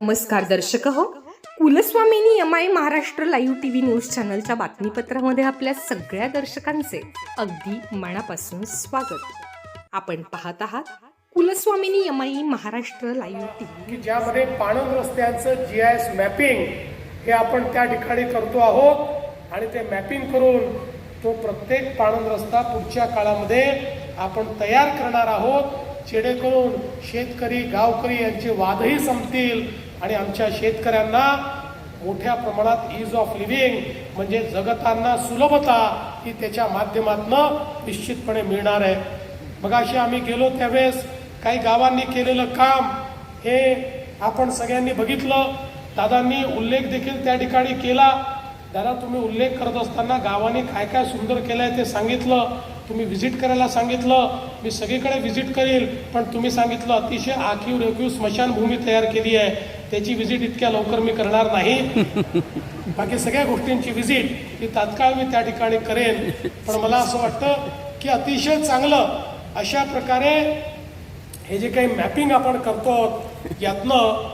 नमस्कार दर्शक हो. Kulswamini M I Maharashtra live T V news चॅनलच्या बातमीपत्रामध्ये आपल्या सगळ्या दर्शकांचे अगदी मनापासून स्वागत. आपण पाहत आहात Kulswamini M I Maharashtra live T V ज्यामध्ये पाणंद रस्त्यांचं जी आय एस मॅपिंग हे आपण त्या ठिकाणी करतो आहोत आणि ते मॅपिंग करून तो प्रत्येक पाणंद रस्ता पुढच्या काळामध्ये आपण तयार करणार आहोत. जेणेकरून शेतकरी गावकरी यांचे वादही संपतील आणि आमच्या शेतकऱ्यांना मोठ्या प्रमाणात इज ऑफ लिव्हिंग म्हणजे जगताना सुलभता ही त्याच्या माध्यमातून निश्चितपणे मिळणार आहे. मग अशी आम्ही गेलो त्यावेळेस काही गावांनी केलेलं काम हे आपण सगळ्यांनी बघितलं. दादांनी उल्लेख देखील त्या ठिकाणी केला. दादा तुम्ही उल्लेख करत असताना गावांनी काय काय सुंदर केलं आहे ते सांगितलं. तुम्ही व्हिजिट करायला सांगितलं मी सगळीकडे व्हिजिट करील पण तुम्ही सांगितलं अतिशय आखीव रेखीव स्मशानभूमी तयार केली आहे. त्याची व्हिजिट इतक्या लवकर मी करणार नाही. बाकी सगळ्या गोष्टींची व्हिजिट ही तात्काळ मी त्या ठिकाणी करेन. पण मला असं वाटतं की अतिशय चांगलं अशा प्रकारे हे जे काही मॅपिंग आपण करतो यातनं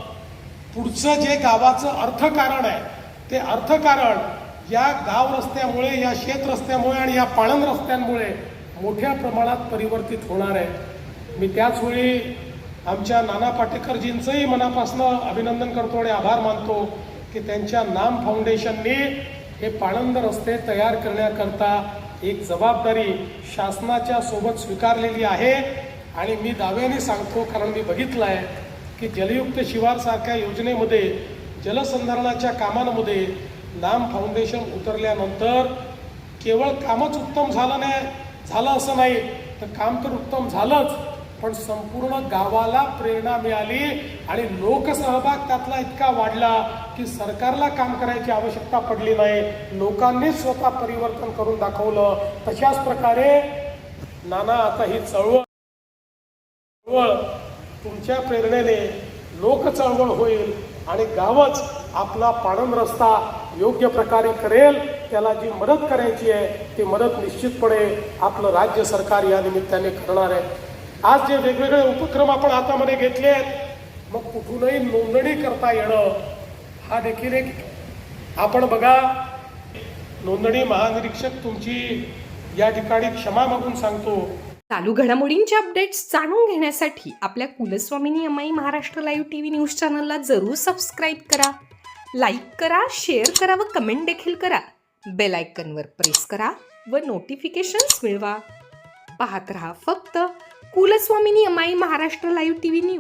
पुढचं जे गावाचं अर्थकारण आहे ते अर्थकारण या गाव रस्त्यामुळे या शेत रस्त्यामुळे आणि या पाणंद रस्त्यांमुळे मोठ्या प्रमाणात परिवर्तित होणार आहे. मी त्याचवेळी आमच्या नाना पाटेकरजींचंही मनापासून अभिनंदन करतो आणि आभार मानतो की त्यांच्या नाम फाउंडेशनने हे पाणंद रस्ते तयार करण्याकरता एक जबाबदारी शासनाच्या सोबत स्वीकारलेली आहे. आणि मी दाव्याने सांगतो कारण मी बघितलं आहे की जलयुक्त शिवारसारख्या योजनेमध्ये जलसंधारणाच्या कामांमध्ये नाम फाउंडेशन उतरल्यानंतर केवळ कामच उत्तम झालं नाही झालं असं नाही तर काम तर उत्तम झालंच पण संपूर्ण गावाला प्रेरणा मिळाली आणि लोकसहभाग त्यातला इतका वाढला की सरकारला काम करायची आवश्यकता पडली नाही. लोकांनी स्वतः परिवर्तन करून दाखवलं. तशाच प्रकारे नाना आता ही चळवळ चळवळ तुमच्या प्रेरणेने लोक चळवळ होईल आणि गावच आपला पाणन रस्ता योग्य प्रकारे करेल त्याला जी मदत करायची आहे ती मदत निश्चितपणे आपलं राज्य सरकार या निमित्ताने करणार आहे. आज जे वेगवेगळे उपक्रम आपण हातामध्ये घेतले आहेत मग कुठूनही नोंदणी करता येणं हा देखील एक आपण बघा नोंदणी महानिरीक्षक तुमची या ठिकाणी क्षमा मागून सांगतो. चालू घडामोडींचे अपडेट्स जाणून घेण्यासाठी आपल्या Kulswamini Amai Maharashtra live T V news चॅनलला जरूर सबस्क्राईब करा. लाईक करा शेअर करा व कमेंट देखील करा. बेल आयकनवर प्रेस करा व नोटिफिकेशन्स मिळवा. पाहत रहा फक्त Kulswamini Amai Maharashtra live T V news